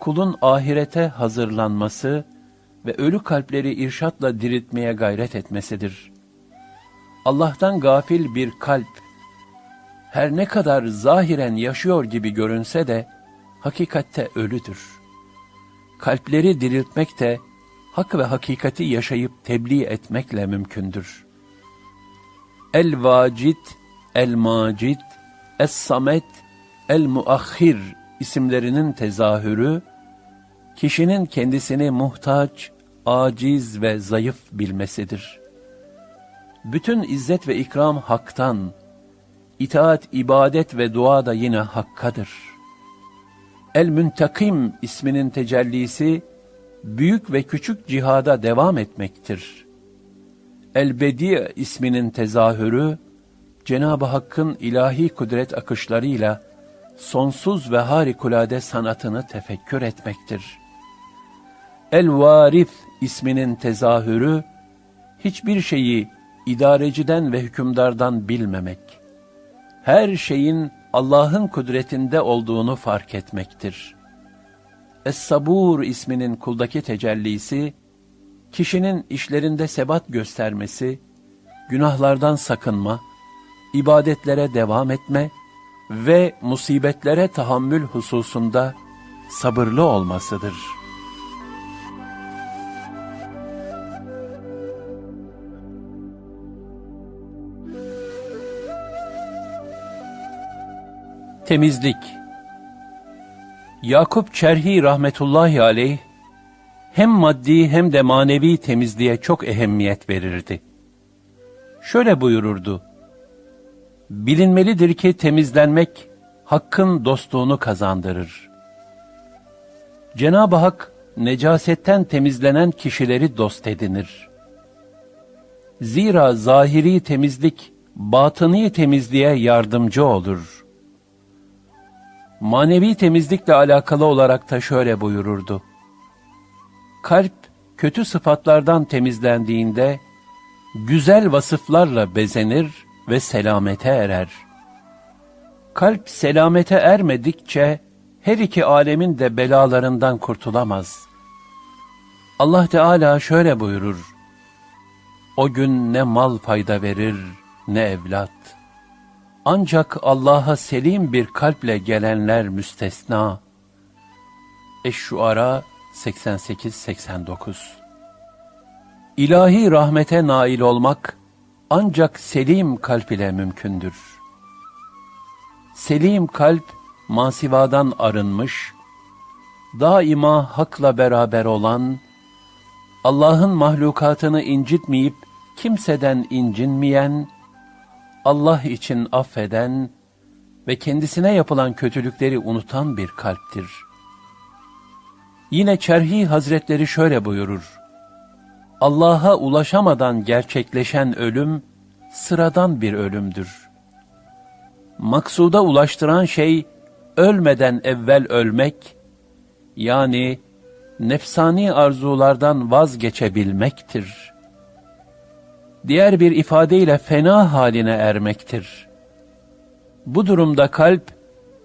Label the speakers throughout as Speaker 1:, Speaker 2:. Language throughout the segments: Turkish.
Speaker 1: kulun ahirete hazırlanması ve ölü kalpleri irşatla diriltmeye gayret etmesidir. Allah'tan gafil bir kalp, her ne kadar zahiren yaşıyor gibi görünse de, hakikatte ölüdür. Kalpleri diriltmek de, hak ve hakikati yaşayıp tebliğ etmekle mümkündür. El-Vacid, El-Macid, Es-Samet, El-Muahhir isimlerinin tezahürü, kişinin kendisini muhtaç, aciz ve zayıf bilmesidir. Bütün izzet ve ikram haktan, itaat, ibadet ve dua da yine hakkadır. El-Müntakim isminin tecellisi, büyük ve küçük cihada devam etmektir. El-Bedi isminin tezahürü, Cenab-ı Hakk'ın ilahi kudret akışlarıyla sonsuz ve harikulade sanatını tefekkür etmektir. El-Varif isminin tezahürü, hiçbir şeyi idareciden ve hükümdardan bilmemek, her şeyin Allah'ın kudretinde olduğunu fark etmektir. Es-Sabur isminin kuldaki tecellisi, kişinin işlerinde sebat göstermesi, günahlardan sakınma, ibadetlere devam etme ve musibetlere tahammül hususunda sabırlı olmasıdır. Temizlik Yakup Çerhi rahmetullahi aleyh hem maddi hem de manevi temizliğe çok ehemmiyet verirdi. Şöyle buyururdu. Bilinmelidir ki temizlenmek hakkın dostluğunu kazandırır. Cenab-ı Hak necasetten temizlenen kişileri dost edinir. Zira zahiri temizlik batıni temizliğe yardımcı olur. Manevi temizlikle alakalı olarak da şöyle buyururdu. Kalp kötü sıfatlardan temizlendiğinde güzel vasıflarla bezenir ve selamete erer. Kalp selamete ermedikçe her iki alemin de belalarından kurtulamaz. Allah Teala şöyle buyurur. O gün ne mal fayda verir ne evlat. Ancak Allah'a selim bir kalple gelenler müstesna. Eş-Şuara 88-89 İlahi rahmete nail olmak ancak selim kalp ile mümkündür. Selim kalp masivadan arınmış, daima hakla beraber olan, Allah'ın mahlukatını incitmeyip kimseden incinmeyen, Allah için affeden ve kendisine yapılan kötülükleri unutan bir kalptir. Yine Çerhi Hazretleri şöyle buyurur. Allah'a ulaşamadan gerçekleşen ölüm sıradan bir ölümdür. Maksuda ulaştıran şey ölmeden evvel ölmek yani nefsani arzulardan vazgeçebilmektir. Diğer bir ifadeyle fena haline ermektir. Bu durumda kalp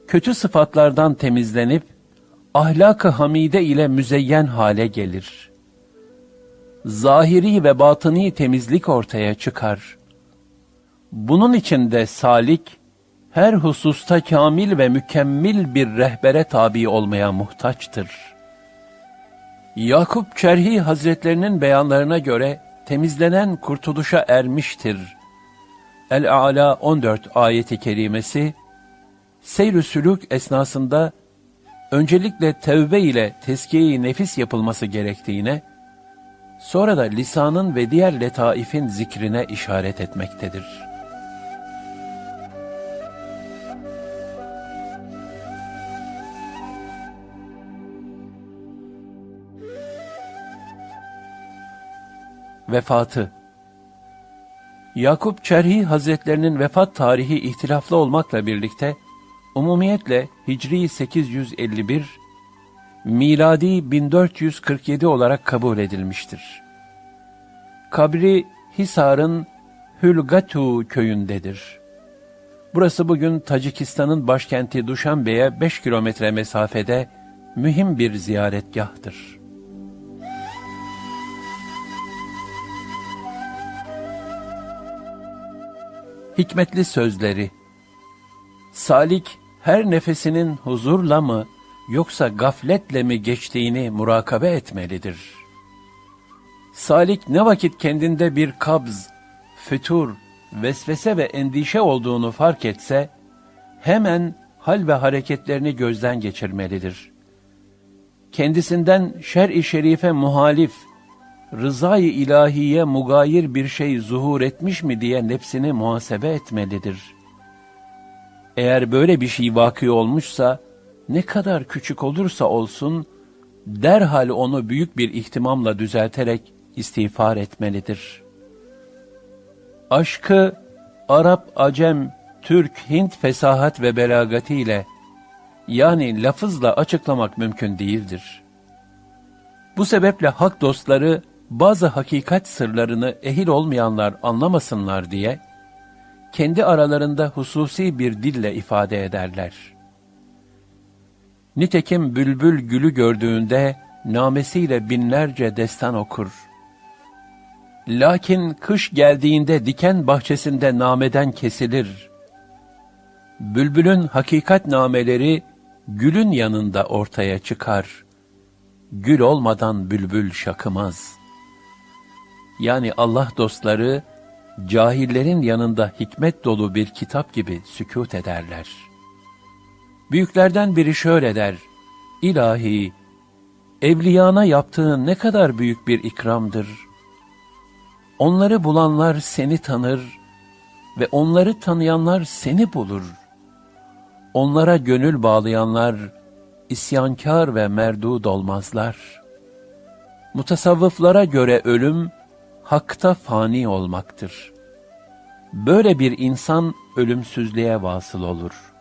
Speaker 1: kötü sıfatlardan temizlenip ahlak-ı hamide ile müzeyyen hale gelir. Zahiri ve batıni temizlik ortaya çıkar. Bunun için de salik, her hususta kamil ve mükemmel bir rehbere tabi olmaya muhtaçtır. Yakup Çerhi Hazretlerinin beyanlarına göre temizlenen kurtuluşa ermiştir. El-A'la 14 ayeti kerimesi, seyr-ü sülük esnasında öncelikle tevbe ile tezkiye-i nefis yapılması gerektiğine, sonra da lisanın ve diğer letaifin zikrine işaret etmektedir. Vefatı Yakup Çerhi Hazretlerinin vefat tarihi ihtilaflı olmakla birlikte, umumiyetle Hicri 851, miladi 1447 olarak kabul edilmiştir. Kabri Hisar'ın Hülgatu köyündedir. Burası bugün Tacikistan'ın başkenti Duşanbe'ye 5 kilometre mesafede mühim bir ziyaretgahtır. Hikmetli sözleri Salik her nefesinin huzurla mı yoksa gafletle mi geçtiğini murakabe etmelidir. Salik ne vakit kendinde bir kabz, fütur, vesvese ve endişe olduğunu fark etse, hemen hal ve hareketlerini gözden geçirmelidir. Kendisinden şer-i şerife muhalif, rızayı ilahiye mugayir bir şey zuhur etmiş mi diye nefsini muhasebe etmelidir. Eğer böyle bir şey vakı olmuşsa, ne kadar küçük olursa olsun, derhal onu büyük bir ihtimamla düzelterek istiğfar etmelidir. Aşkı Arap, Acem, Türk, Hint fesahat ve belagatiyle yani lafızla açıklamak mümkün değildir. Bu sebeple hak dostları bazı hakikat sırlarını ehil olmayanlar anlamasınlar diye kendi aralarında hususi bir dille ifade ederler. Nitekim bülbül gülü gördüğünde namesiyle binlerce destan okur. Lakin kış geldiğinde diken bahçesinde nameden kesilir. Bülbülün hakikat nameleri gülün yanında ortaya çıkar. Gül olmadan bülbül şakımaz. Yani Allah dostları, cahillerin yanında hikmet dolu bir kitap gibi sükût ederler. Büyüklerden biri şöyle der, İlahi, evliyana yaptığın ne kadar büyük bir ikramdır. Onları bulanlar seni tanır ve onları tanıyanlar seni bulur. Onlara gönül bağlayanlar isyankar ve merdud olmazlar. Mutasavvıflara göre ölüm, hakta fani olmaktır. Böyle bir insan ölümsüzlüğe vasıl olur.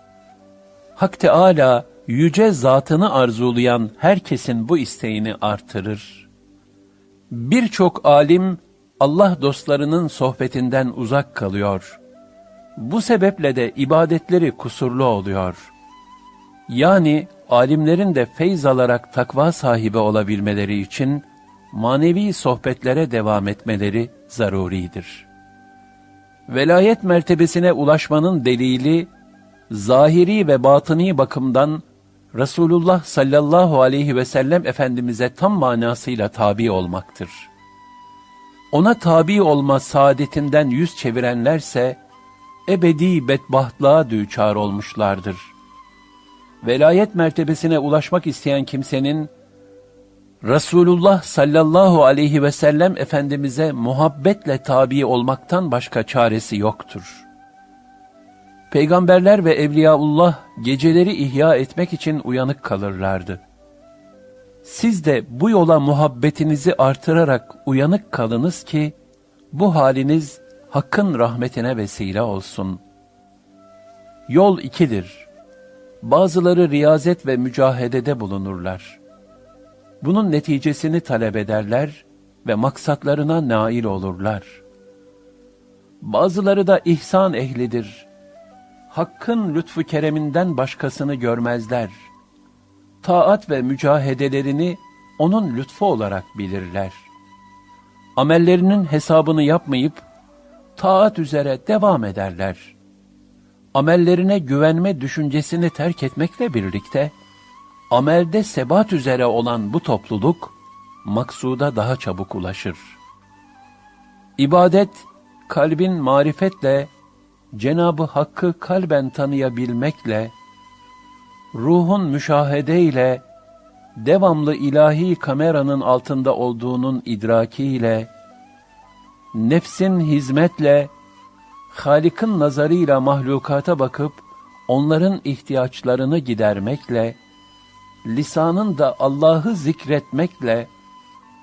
Speaker 1: Hak Teâlâ, yüce zatını arzulayan herkesin bu isteğini artırır. Birçok alim, Allah dostlarının sohbetinden uzak kalıyor. Bu sebeple de ibadetleri kusurlu oluyor. Yani alimlerin de feyz alarak takva sahibi olabilmeleri için, manevi sohbetlere devam etmeleri zaruridir. Velayet mertebesine ulaşmanın delili, zahiri ve batıni bakımdan Resulullah sallallahu aleyhi ve sellem Efendimiz'e tam manasıyla tabi olmaktır. Ona tabi olma saadetinden yüz çevirenlerse, ebedi bedbahtlığa düçar olmuşlardır. Velayet mertebesine ulaşmak isteyen kimsenin, Resulullah sallallahu aleyhi ve sellem Efendimiz'e muhabbetle tabi olmaktan başka çaresi yoktur. Peygamberler ve Evliyaullah geceleri ihya etmek için uyanık kalırlardı. Siz de bu yola muhabbetinizi artırarak uyanık kalınız ki, bu haliniz Hakk'ın rahmetine vesile olsun. Yol ikidir. Bazıları riyazet ve mücahedede bulunurlar. Bunun neticesini talep ederler ve maksatlarına nail olurlar. Bazıları da ihsan ehlidir. Hakkın lütfu kereminden başkasını görmezler. Taat ve mücahedelerini onun lütfu olarak bilirler. Amellerinin hesabını yapmayıp, taat üzere devam ederler. Amellerine güvenme düşüncesini terk etmekle birlikte, amelde sebat üzere olan bu topluluk, maksuda daha çabuk ulaşır. İbadet, kalbin marifetle, Cenabı Hakk'ı kalben tanıyabilmekle, ruhun müşahedeyle, devamlı ilahi kameranın altında olduğunun idrakiyle, nefsin hizmetle, Halik'in nazarıyla mahlukata bakıp, onların ihtiyaçlarını gidermekle, lisanın da Allah'ı zikretmekle,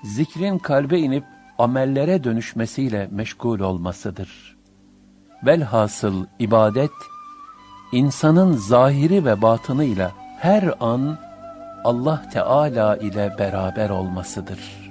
Speaker 1: zikrin kalbe inip amellere dönüşmesiyle meşgul olmasıdır. Velhasıl ibadet, insanın zahiri ve batınıyla her an Allah Teala ile beraber olmasıdır.''